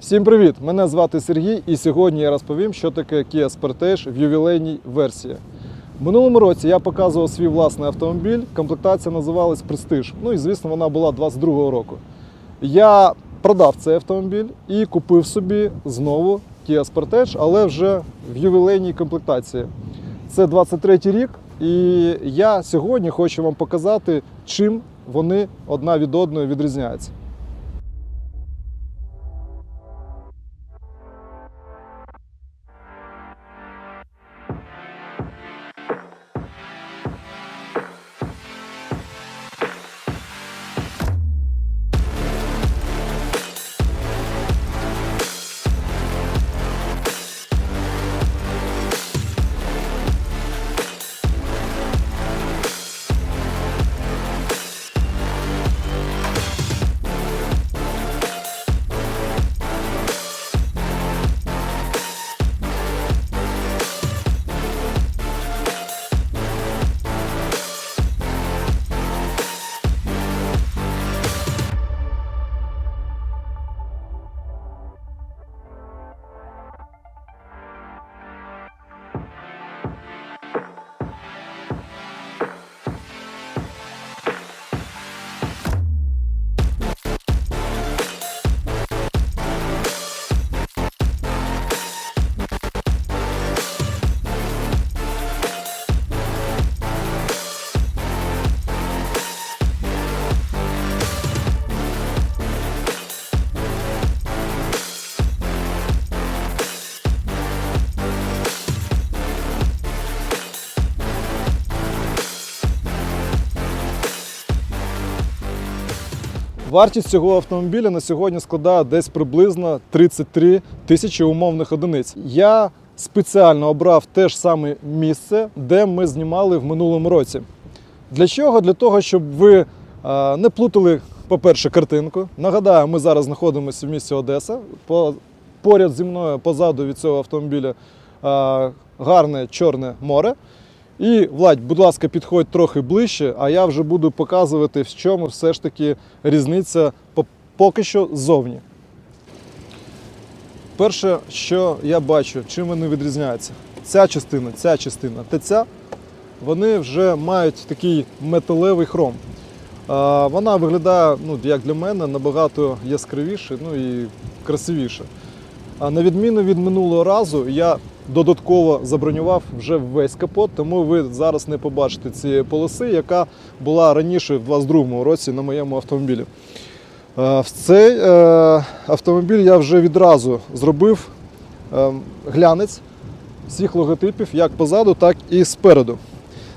Всім привіт! Мене звати Сергій, і сьогодні я розповім, що таке Kia Sportage в ювілейній версії. В минулому році я показував свій власний автомобіль. Комплектація називалась Prestige. Ну і звісно, вона була 22-го року. Я продав цей автомобіль і купив собі знову Kia Sportage, але вже в ювілейній комплектації. Це 23-й рік, і я сьогодні хочу вам показати, чим вони одна від одної відрізняються. Вартість цього автомобіля на сьогодні складає десь приблизно 33 тисячі умовних одиниць. Я спеціально обрав те ж саме місце, де ми знімали в минулому році. Для чого? Для того, щоб ви е, не плутали, по-перше, картинку. Нагадаю, ми зараз знаходимося в місті Одеса. По, поряд зі мною позаду від цього автомобіля е, гарне Чорне море. І Владь, будь ласка, підходь трохи ближче, а я вже буду показувати, в чому все ж таки різниця поки що ззовні. Перше, що я бачу, чим вони відрізняються. Ця частина, ця частина та ця, вони вже мають такий металевий хром. Вона виглядає, ну, як для мене, набагато яскравіше ну, і красивіше. А на відміну від минулого разу, я додатково забронював вже весь капот, тому ви зараз не побачите цієї полоси, яка була раніше в 22-му році на моєму автомобілі. Е, В цей е, автомобіль я вже відразу зробив е, глянець всіх логотипів як позаду, так і спереду.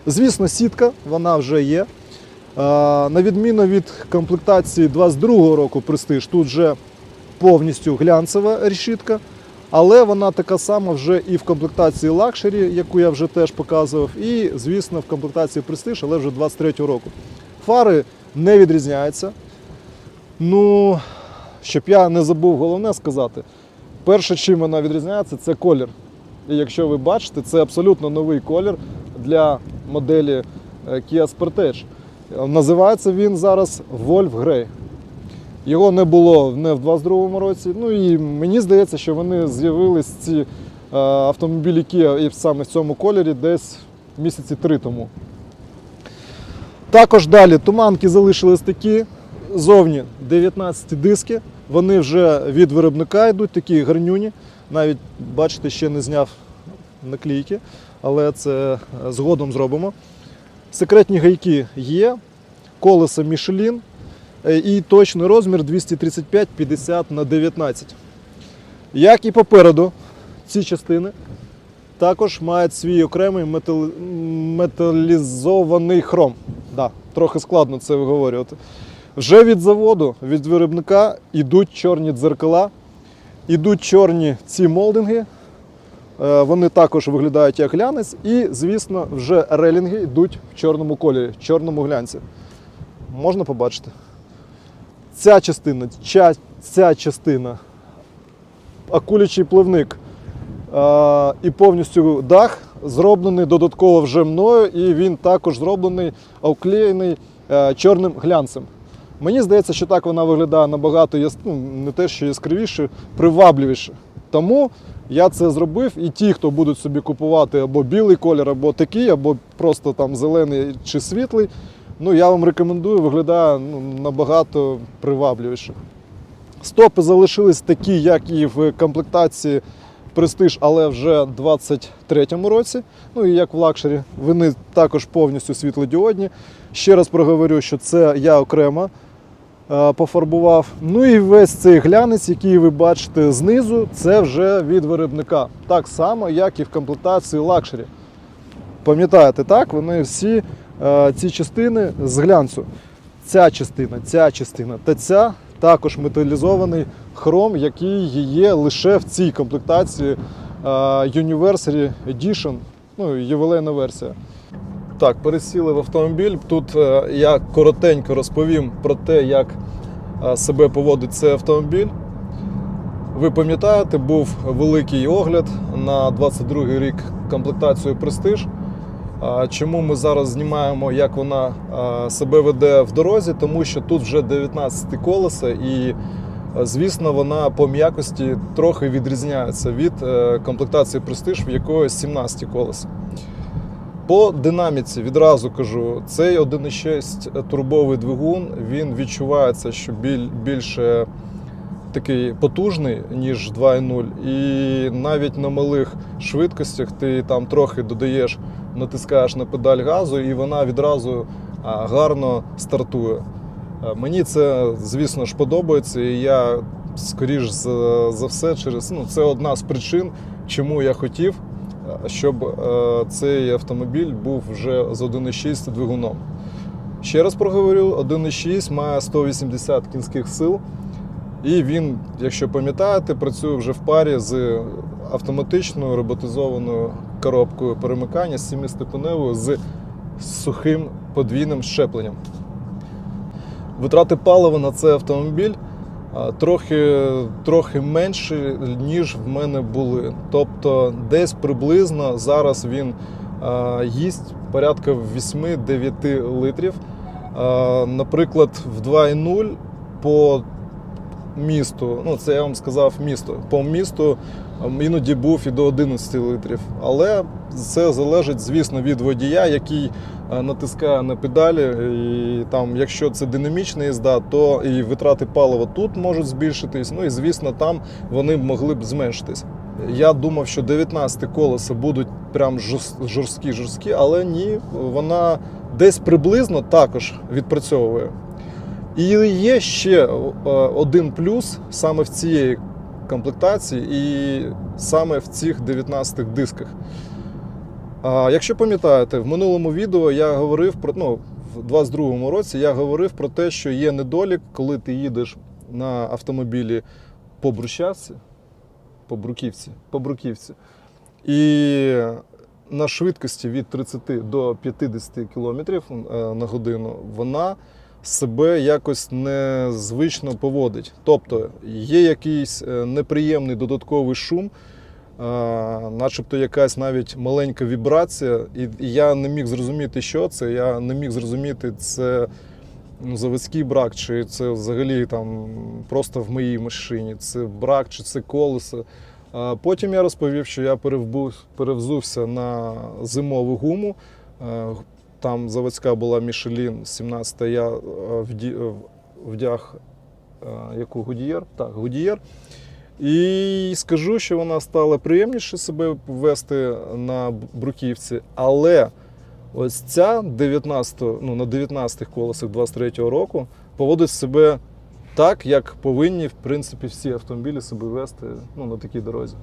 Звісно, сітка вона вже є. На відміну від комплектації 22-го року Prestige, тут вже повністю глянцева решітка, але вона така сама вже і в комплектації Luxury, яку я вже теж показував, і, звісно, в комплектації Prestige, але вже 23-го року. Фари не відрізняються. Ну, щоб я не забув головне сказати, перше, чим вона відрізняється, це колір. І якщо ви бачите, це абсолютно новий колір для моделі е, Kia Sportage. Називається він зараз Wolf Grey. Його не було не в 22-му році. Ну і мені здається, що вони з'явились ці е, автомобілі Kia і саме в цьому кольорі десь місяці три тому. Також далі туманки залишились такі. Зовні 19 диски. Вони вже від виробника йдуть, такі гарнюні. Навіть, бачите, ще не зняв наклейки, але це е, згодом зробимо. Секретні гайки є, колеса е, і точний розмір 235-50 на 19. Як і попереду, ці частини також мають свій окремий метал... металізований хром. Да, трохи складно це виговорювати. Вже від заводу, від виробника йдуть чорні дзеркала, йдуть чорні ці молдинги. Е, Вони також виглядають як глянець, і, звісно, вже релінги йдуть в чорному кольорі, в чорному глянці. Можна побачити. Ця частина, ця, ця частина, акулячий пливник е, і повністю дах зроблений додатково вже мною, і він також зроблений, оклеєний е, чорним глянцем. Мені здається, що так вона виглядає набагато яс... ну, не те, що яскравіше, привабливіше. Тому я це зробив, і ті, хто будуть собі купувати або білий колір, або такий, або просто там зелений чи світлий, ну я вам рекомендую, виглядає ну, набагато привабливіше. Стопи залишились такі, як і в комплектації Prestige, але вже в 23-му році. Ну і як в лакшері, вони також повністю світлодіодні. Ще раз проговорю, що це я окремо е, пофарбував. Ну і весь цей глянець, який ви бачите знизу, це вже від виробника. Так само, як і в комплектації лакшері. Пам'ятаєте, так? Вони всі ці частини з глянцю. Ця частина, ця частина та ця також металізований хром, який є лише в цій комплектації е, Edition, ну, ювілейна версія. Так, пересіли в автомобіль. Тут е, я коротенько розповім про те, як е, себе поводить цей автомобіль. Ви пам'ятаєте, був великий огляд на 22 й рік комплектацію Prestige. Чому ми зараз знімаємо, як вона себе веде в дорозі? Тому що тут вже 19 колеса, і, звісно, вона по м'якості трохи відрізняється від е, комплектації Prestige, в якої 17 колеса. По динаміці відразу кажу, цей 1,6 турбовий двигун він відчувається, що біль, більше такий потужний, ніж 2.0. І навіть на малих швидкостях ти там трохи додаєш, натискаєш на педаль газу, і вона відразу гарно стартує. Мені це, звісно ж, подобається, і я скоріш за, за все через ну, це одна з причин, чому я хотів, щоб е, цей автомобіль був вже з 1.6 двигуном. Ще раз проговорю: 1.6 має 180 кінських сил. І він, якщо пам'ятаєте, працює вже в парі з автоматичною роботизованою коробкою перемикання з семиступеневою з сухим подвійним щепленням. Витрати палива на цей автомобіль трохи, трохи менші, ніж в мене були. Тобто десь приблизно зараз він їсть порядка 8-9 литрів. Наприклад, в 2,0 по місту, ну це я вам сказав місто. По місту ем, іноді був і до 11 литрів. Але це залежить, звісно, від водія, який е, натискає на педалі. І там, якщо це динамічна їзда, то і витрати палива тут можуть збільшитись. Ну і звісно, там вони могли б зменшитись. Я думав, що 19 колеса будуть прям жорсткі, жорсткі, але ні, вона десь приблизно також відпрацьовує. І є ще е, один плюс саме в цієї комплектації і саме в цих 19 дисках. Якщо пам'ятаєте, в минулому відео я говорив про ну, в 22-му році я говорив про те, що є недолік, коли ти їдеш на автомобілі по брусчатці, по бруківці, по бруківці. І на швидкості від 30 до 50 км на годину вона себе якось незвично поводить. Тобто є якийсь е, неприємний додатковий шум, е, начебто якась навіть маленька вібрація, і я не міг зрозуміти, що це. Я не міг зрозуміти, це ну, заводський брак, чи це взагалі там просто в моїй машині, це брак, чи це колесо. А Потім я розповів, що я перевзувся на зимову гуму. Там заводська була Мішелін 17 я е, е, вдяг е, яку Гудієр? Так, Гудієр. І скажу, що вона стала приємніше себе вести на бруківці, але ось ця 19, ну, на 19-х колесах 23-го року поводить себе так, як повинні, в принципі, всі автомобілі себе вести ну, на такій дорозі.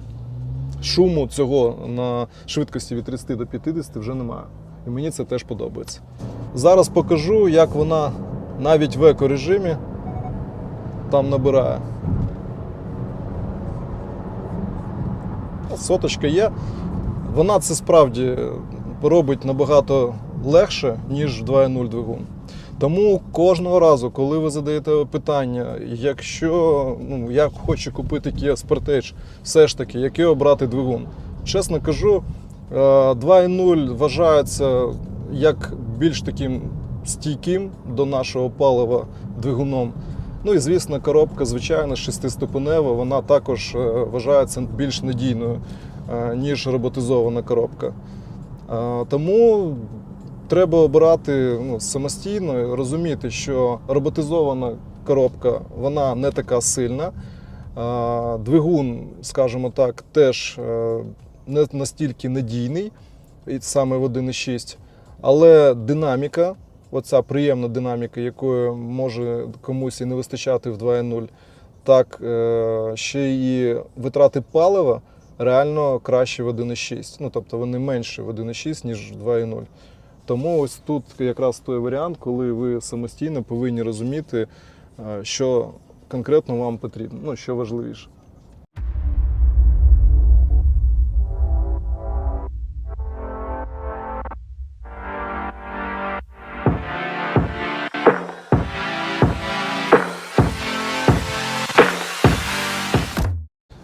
Шуму цього на швидкості від 30 до 50 вже немає. І мені це теж подобається. Зараз покажу, як вона навіть в еко-режимі там набирає. Соточка є. Вона це справді робить набагато легше, ніж 2.0 двигун. Тому кожного разу, коли ви задаєте питання, якщо ну, я хочу купити Kia Sportage, все ж таки, який обрати двигун? Чесно кажу, 2.0 вважається як більш таким стійким до нашого палива двигуном. Ну і звісно, коробка, звичайно, шестиступенева, вона також е, вважається більш надійною, е, ніж роботизована коробка. Е, Тому треба обирати ну, самостійно, розуміти, що роботизована коробка вона не така сильна. Е, Двигун, скажімо так, теж е, не настільки надійний, саме в 1.6, але динаміка, оця приємна динаміка, якої може комусь і не вистачати в 2.0, так е, ще і витрати палива реально краще в 1.6. Ну, тобто вони менше в 1.6, ніж в 2.0. Тому ось тут якраз той варіант, коли ви самостійно повинні розуміти, е, що конкретно вам потрібно, ну, що важливіше.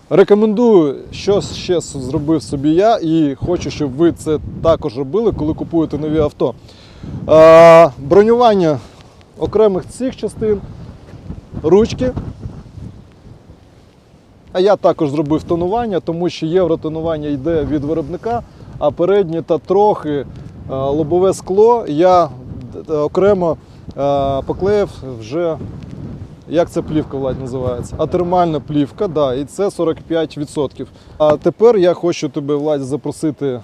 Рекомендую, що ще зробив собі я, і хочу, щоб ви це також робили, коли купуєте нові авто. Е, бронювання окремих цих частин, ручки. А я також зробив тонування, тому що євротонування йде від виробника, а переднє та трохи е, лобове скло я окремо е, поклеїв вже як ця плівка Владь називається? Атермальна плівка, да, і це 45%. А тепер я хочу тебе, Владь, запросити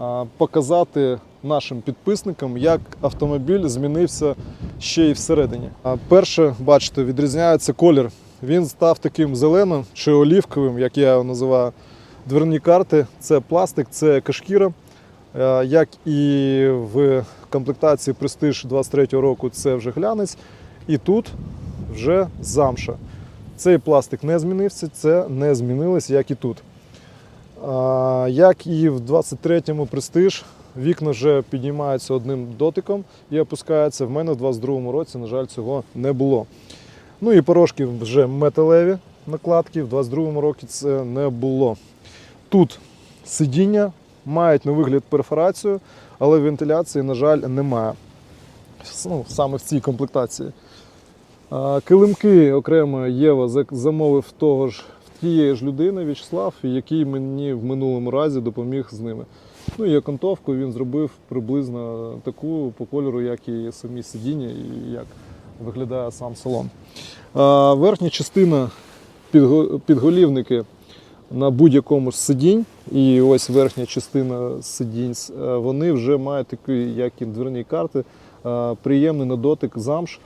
а, показати нашим підписникам, як автомобіль змінився ще й всередині. А перше, бачите, відрізняється колір. Він став таким зеленим чи олівковим, як я його називаю. Дверні карти це пластик, це кашкіра. Як і в комплектації Prestige 23 року, це вже глянець. І тут вже замша. Цей пластик не змінився, це не змінилось, як і тут. А, Як і в 23-му Prestige, вікна вже піднімаються одним дотиком і опускаються. В мене в 22-му році, на жаль, цього не було. Ну і порожки вже металеві накладки, в 22-му році це не було. Тут сидіння мають на вигляд перфорацію, але вентиляції, на жаль, немає. Ну, саме в цій комплектації. Килимки окремо Єва замовив того ж тієї ж людини В'ячеслав, який мені в минулому разі допоміг з ними. Ну і окантовку він зробив приблизно таку по кольору, як і самі сидіння, і як виглядає сам салон. Верхня частина підголівники на будь-якому з сидінь, і ось верхня частина сидінь, е, вони вже мають такі, як і дверні карти, е, приємний на дотик замш,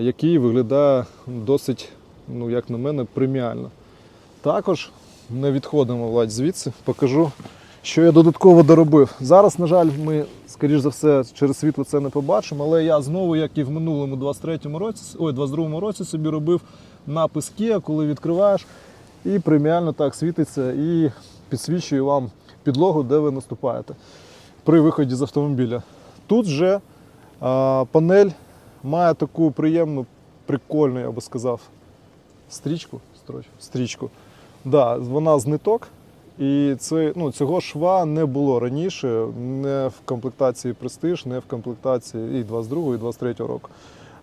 який виглядає досить, ну як на мене, преміально. Також не відходимо Владь, звідси, покажу, що я додатково доробив. Зараз, на жаль, ми, скоріш за все, через світло це не побачимо, але я знову, як і в минулому 23-му році, ой, 22-му році собі робив напис Kia, коли відкриваєш, і преміально так світиться і підсвічує вам підлогу, де ви наступаєте при виході з автомобіля. Тут же а, панель має таку приємну, прикольну, я би сказав, стрічку. Стрічку. Да, вона з ниток. І це, ну, цього шва не було раніше, не в комплектації Prestige, не в комплектації і 22 і 23 року.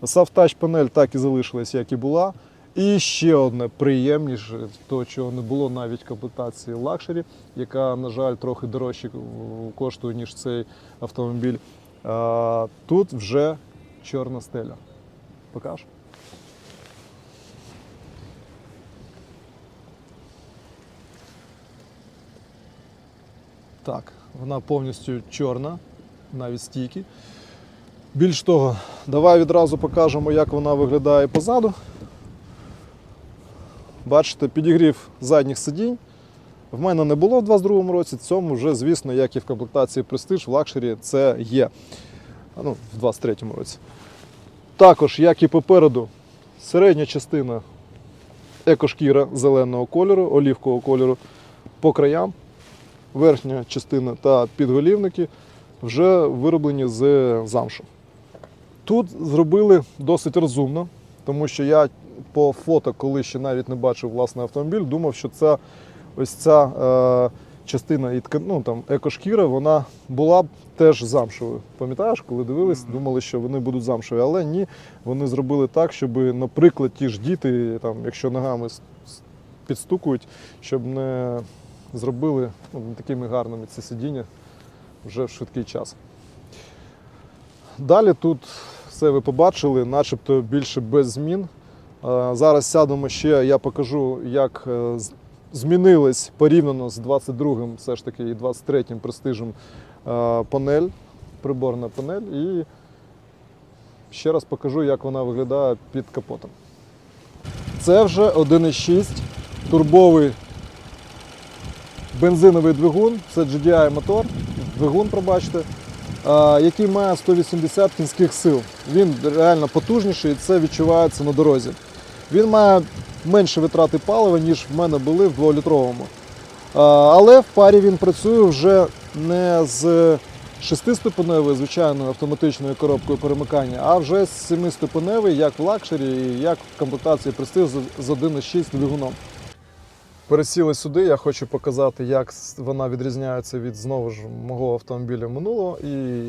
Соft-Touch панель так і залишилась, як і була. І ще одне приємніше, то чого не було навіть в комплектації Luxury, яка, на жаль, трохи дорожче коштує, ніж цей автомобіль. Тут вже чорна стеля. Покаж? Так, вона повністю чорна, навіть стійки. Більш того, давай відразу покажемо, як вона виглядає позаду. Бачите, підігрів задніх сидінь. В мене не було в 22-му році, цьому вже, звісно, як і в комплектації Prestige, в лакшері це є. Ну, в 23-му році. Також, як і попереду, середня частина екошкіра зеленого кольору, олівкового кольору по краям. Верхня частина та підголівники вже вироблені з замшу. Тут зробили досить розумно, тому що я по фото, коли ще навіть не бачив власний автомобіль, думав, що це ось ця е, частина і ткан- ну, там, екошкіра, вона була б теж замшевою. Пам'ятаєш, коли дивились, думали, що вони будуть замшеві, але ні, вони зробили так, щоб, наприклад, ті ж діти, там, якщо ногами підстукують, щоб не зробили ну, такими гарними ці сидіння вже в швидкий час. Далі тут все ви побачили, начебто більше без змін. Зараз сядемо ще, я покажу, як е, змінилась порівняно з 22-м, все ж таки, і 23-м престижем е, панель, приборна панель. І ще раз покажу, як вона виглядає під капотом. Це вже 1,6 турбовий бензиновий двигун, це GDI мотор, двигун, пробачте, який має 180 кінських сил. Він реально потужніший і це відчувається на дорозі. Він має менше витрати палива, ніж в мене були в 2-літровому. Але в парі він працює вже не з шестиступеневою звичайною автоматичною коробкою перемикання, а вже з семиступеневою, як в лакшері, і як в комплектації Prestige з- з 1,6 двигуном. Пересіли сюди, я хочу показати, як вона відрізняється від знову ж мого автомобіля минулого. І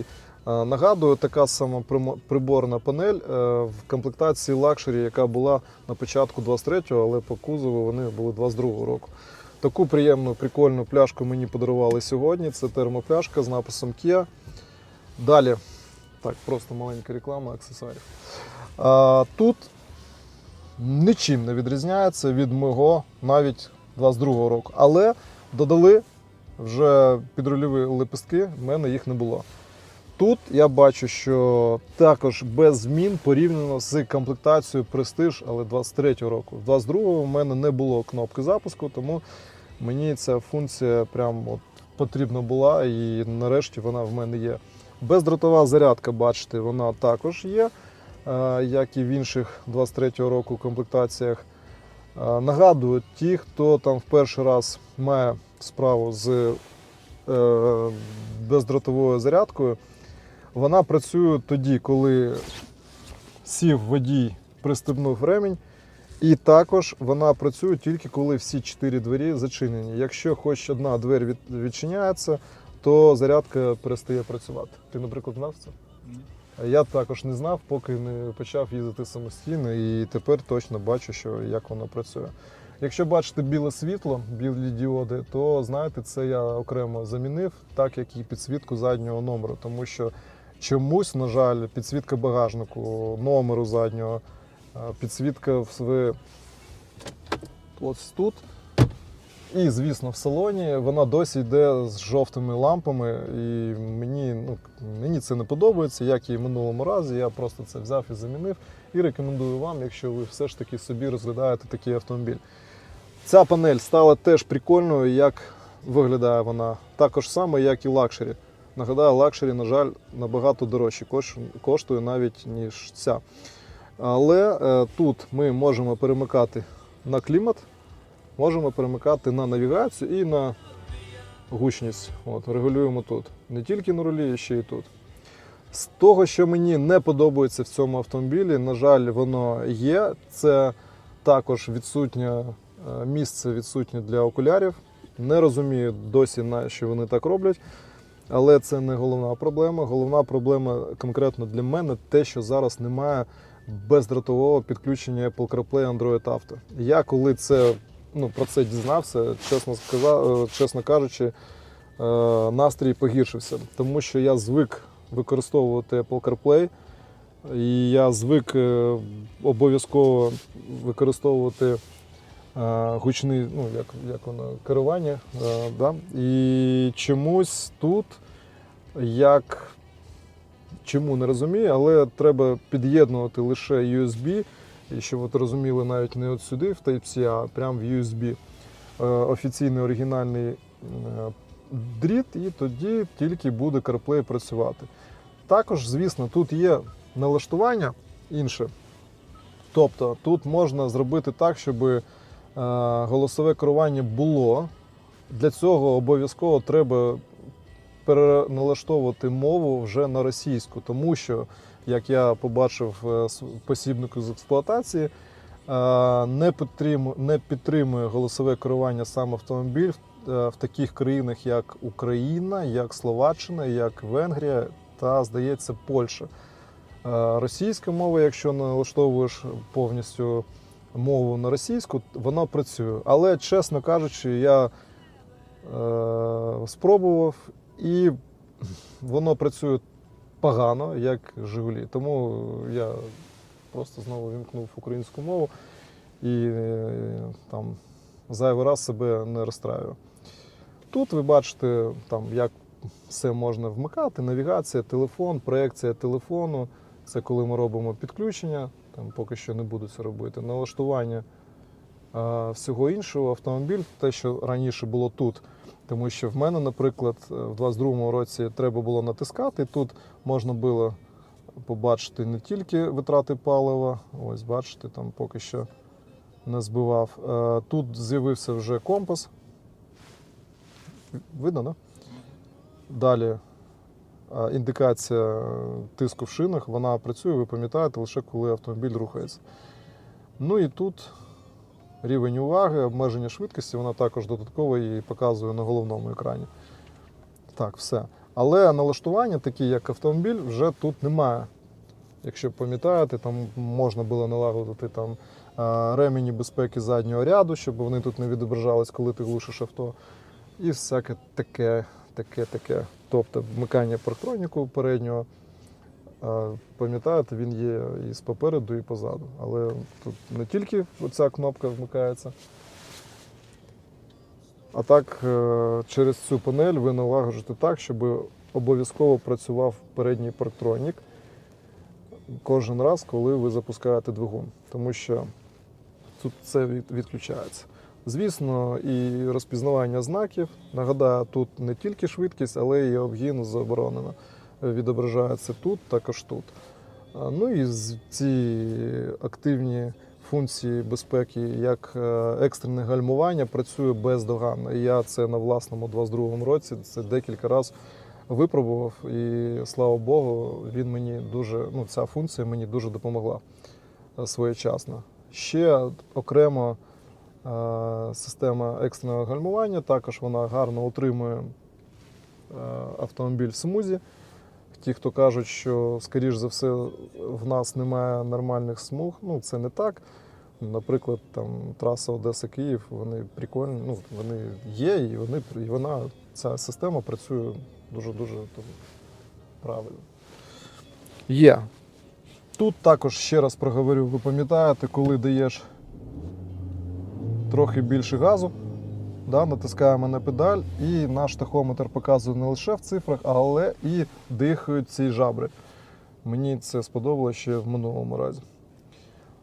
нагадую, така сама приборна панель е, в комплектації лакшері, яка була на початку 23-го, але по кузову вони були 22-го року. Таку приємну, прикольну пляшку мені подарували сьогодні. Це термопляшка з написом Kia. Далі, так, просто маленька реклама аксесуарів. А, тут нічим не відрізняється від мого навіть 22-го року. Але додали вже підрульові лепестки, в мене їх не було. Тут я бачу, що також без змін порівняно з комплектацією Prestige, але 23-го року. В 22-го в мене не було кнопки запуску, тому мені ця функція прям от потрібна була, і нарешті вона в мене є. Бездротова зарядка, бачите, вона також є, е, як і в інших 23-го року комплектаціях. Е, Нагадую, ті, хто там в перший раз має справу з е, бездротовою зарядкою, вона працює тоді, коли сів водій, пристебнув ремінь, і також вона працює тільки коли всі чотири двері зачинені. Якщо хоч одна двері від, відчиняється, то зарядка перестає працювати. Ти, наприклад, знав це? Ні. Я також не знав, поки не почав їздити самостійно, і тепер точно бачу, що як воно працює. Якщо бачите біле світло, білі діоди, то знаєте, це я окремо замінив, так як і підсвітку заднього номеру, тому що чомусь, на жаль, підсвітка багажнику, номеру заднього, підсвітка в ось тут. І, звісно, в салоні вона досі йде з жовтими лампами, і мені, ну, мені це не подобається, як і в минулому разі. Я просто це взяв і замінив. І рекомендую вам, якщо ви все ж таки собі розглядаєте такий автомобіль. Ця панель стала теж прикольною, як виглядає вона. Також саме, як і лакшері. Нагадаю, лакшері, на жаль, набагато дорожче коштує навіть, ніж ця. Але е, тут ми можемо перемикати на клімат, можемо перемикати на навігацію і на гучність. От, регулюємо тут. Не тільки на рулі, а ще й тут. З того, що мені не подобається в цьому автомобілі, на жаль, воно є. Це також відсутнє е, місце відсутнє для окулярів. Не розумію досі, на що вони так роблять. Але це не головна проблема. Головна проблема конкретно для мене те, що зараз немає бездротового підключення Apple CarPlay Android Auto. Я коли це ну, про це дізнався, чесно сказав, чесно кажучи, е, настрій погіршився, тому що я звик використовувати Apple CarPlay, і я звик е, обов'язково використовувати е, гучний, ну як, як воно, керування. е, Да? І чомусь тут як. Чому не розумію, але треба під'єднувати лише USB, і щоб ви розуміли, навіть не от сюди, в Type-C, а прямо в USB. Е, Офіційний оригінальний дріт, і тоді тільки буде CarPlay працювати. Також, звісно, тут є налаштування інше. Тобто тут можна зробити так, щоб голосове керування було. Для цього обов'язково треба переналаштовувати мову вже на російську, тому що, як я побачив е, посібнику з експлуатації, е, не підтримує, не підтримує голосове керування сам автомобіль е, в таких країнах, як Україна, як Словаччина, як Венгрія та, здається, Польща. Е, Російська мова, якщо налаштовуєш повністю мову на російську, вона працює. Але, чесно кажучи, я е, спробував і воно працює погано, як Жигулі. Тому я просто знову вімкнув українську мову і е, там зайвий раз себе не розстраюю. Тут ви бачите, там, як все можна вмикати: навігація, телефон, проекція телефону. Це коли ми робимо підключення, там поки що не буду це робити. Налаштування а, всього іншого автомобіль, те, що раніше було тут. Тому що в мене, наприклад, в 22-му році треба було натискати. Тут можна було побачити не тільки витрати палива, ось бачите, там поки що не збивав. Е, Тут з'явився вже компас. Видно, да? Далі е, індикація тиску в шинах, вона працює, ви пам'ятаєте, лише коли автомобіль рухається. Ну і тут рівень уваги, обмеження швидкості, вона також додатково її показує на головному екрані. Так, все. Але налаштування, такі як автомобіль, вже тут немає. Якщо пам'ятаєте, там можна було налагодити там е, ремені безпеки заднього ряду, щоб вони тут не відображались, коли ти глушиш авто. І всяке таке, таке, таке. Тобто вмикання парктроніку переднього. Пам'ятаєте, він є і з попереду, і позаду. Але тут не тільки ця кнопка вмикається. А так, е, через цю панель ви налагоджуєте так, щоб обов'язково працював передній парктронік кожен раз, коли ви запускаєте двигун, тому що тут це відключається. Звісно, і розпізнавання знаків. Нагадаю, тут не тільки швидкість, але і обгін заборонено. Відображається тут, також тут. Ну і ці активні функції безпеки, як е, екстрене гальмування, працює бездоганно. Я це на власному 22-му році це декілька разів випробував, і слава Богу, він мені дуже, ну, ця функція мені дуже допомогла е, своєчасно. Ще окремо система екстреного гальмування, також вона гарно утримує е, автомобіль в смузі. Ті, хто кажуть, що, скоріш за все, в нас немає нормальних смуг, ну це не так. Наприклад, там траса Одеса-Київ, вони прикольні, ну вони є, і вони і вона, ця система працює дуже-дуже правильно. Є. Тут також ще раз проговорю, ви пам'ятаєте, коли даєш трохи більше газу, да, натискаємо на педаль, і наш тахометр показує не лише в цифрах, але і дихають ці жабри. Мені це сподобалося ще в минулому разі.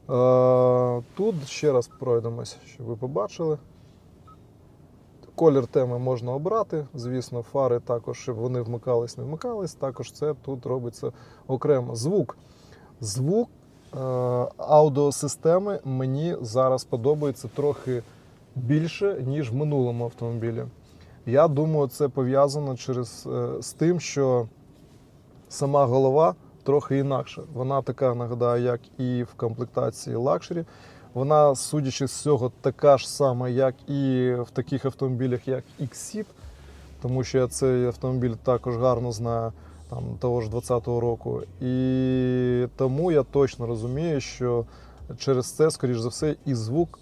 Е, Тут ще раз пройдемось, щоб ви побачили. Колір теми можна обрати. Звісно, фари також, щоб вони вмикались, не вмикались. Також це тут робиться окремо. Звук. Звук аудіосистеми мені зараз подобається трохи більше, ніж в минулому автомобілі. Я думаю, це пов'язано через е, з тим, що сама голова трохи інакша. Вона така, нагадаю, як і в комплектації лакшері. Вона, судячи з цього, така ж сама, як і в таких автомобілях, як X-Seat, тому що я цей автомобіль також гарно знаю там, того ж 20-го року. І тому я точно розумію, що через це, скоріш за все, і звук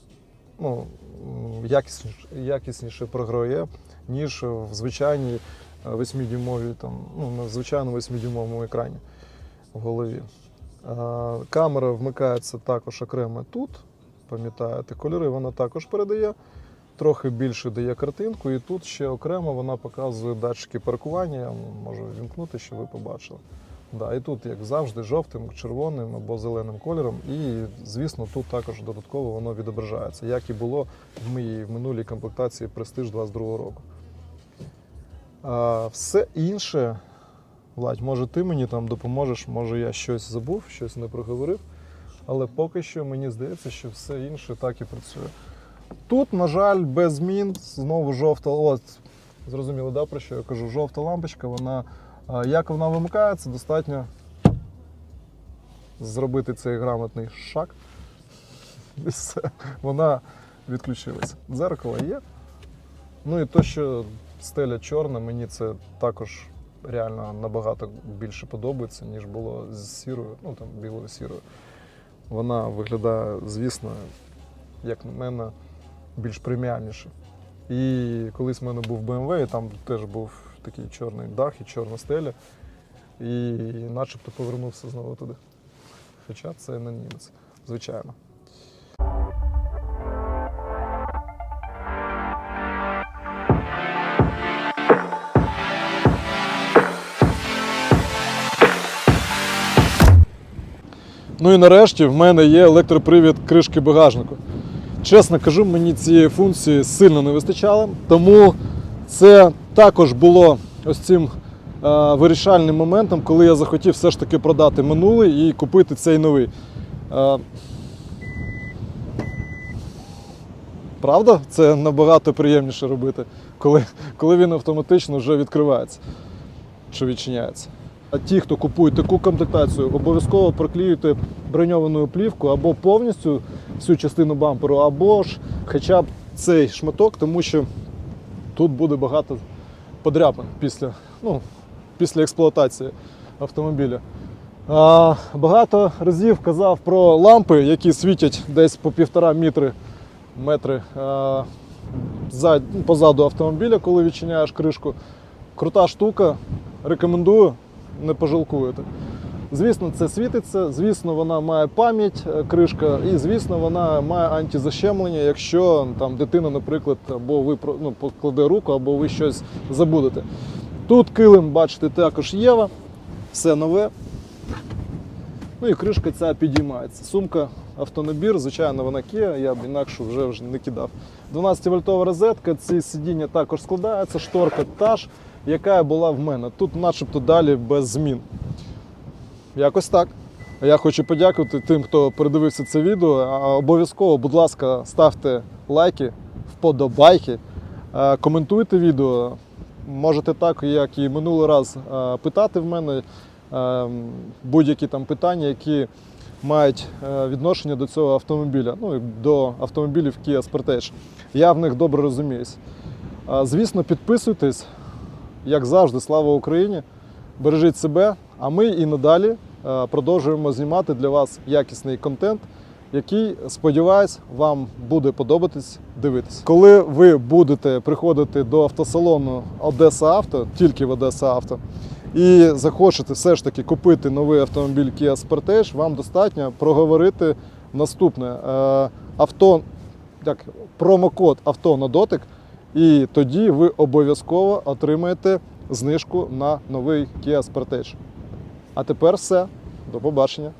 ну, якісніше, якісніше програє, ніж в звичайній 8-дюймовій, там, ну, на звичайному 8-дюймовому екрані в голові. А, Камера вмикається також окремо тут. Пам'ятаєте, кольори вона також передає, трохи більше дає картинку, і тут ще окремо вона показує датчики паркування. Я можу вімкнути, щоб ви побачили. Да, і тут, як завжди, жовтим, червоним або зеленим кольором. І, звісно, тут також додатково воно відображається, як і було в моїй в минулій комплектації Prestige 22 року. А, все інше, Владь, може ти мені там допоможеш, може я щось забув, щось не проговорив. Але поки що мені здається, що все інше так і працює. Тут, на жаль, без змін, знову жовта. От, зрозуміло, да, про що я кажу? Жовта лампочка, вона як вона вимикається, достатньо зробити цей грамотний шаг. І все, вона відключилася. Дзеркало є. Ну і то, що стеля чорна, мені це також реально набагато більше подобається, ніж було з сірою, ну там білою сірою. Вона виглядає, звісно, як на мене, більш преміальніше. І колись в мене був BMW, і там теж був такий чорний дах і чорна стеля. І начебто повернувся знову туди. Хоча це не німець, звичайно. Ну і нарешті в мене є електропривід кришки багажнику. Чесно кажу, мені цієї функції сильно не вистачало, тому це також було ось цим е, вирішальним моментом, коли я захотів все ж таки продати минулий і купити цей новий. Е, правда, це набагато приємніше робити, коли, коли він автоматично вже відкривається чи відчиняється. Ті, хто купують таку комплектацію, обов'язково проклеюйте броньованою плівку або повністю всю частину бамперу, або ж хоча б цей шматок, тому що тут буде багато подряпин після, ну, після експлуатації автомобіля. А, багато разів казав про лампи, які світять десь по півтора метри, метри а, зад- позаду автомобіля, коли відчиняєш кришку. Крута штука, рекомендую, не пожалкуєте. Звісно, це світиться, звісно, вона має пам'ять, е, кришка, і звісно, вона має антизащемлення, якщо там дитина, наприклад, або ви ну, покладе руку, або ви щось забудете. Тут килим, бачите, також Єва, все нове. Ну і кришка ця підіймається. Сумка автонабір, звичайно, вона Kia, я б інакше вже, вже не кидав. 12-вольтова розетка, ці сидіння також складаються, шторка та ж, яка була в мене. Тут начебто далі без змін. Якось так. Я хочу подякувати тим, хто передивився це відео. Обов'язково, будь ласка, ставте лайки, вподобайки, е, коментуйте відео. Можете так, як і минулий раз, е, питати в мене е, будь-які там питання, які мають відношення до цього автомобіля, ну і до автомобілів Kia Sportage. Я в них добре розуміюсь. Звісно, підписуйтесь, як завжди, слава Україні! Бережіть себе, а ми і надалі е, продовжуємо знімати для вас якісний контент, який, сподіваюсь, вам буде подобатись дивитися. Коли ви будете приходити до автосалону Одеса Авто, тільки в Одеса Авто, і захочете все ж таки купити новий автомобіль Kia Sportage, вам достатньо проговорити наступне Е, авто, як промокод авто на дотик, і тоді ви обов'язково отримаєте знижку на новий Kia Sportage. А тепер все. До побачення.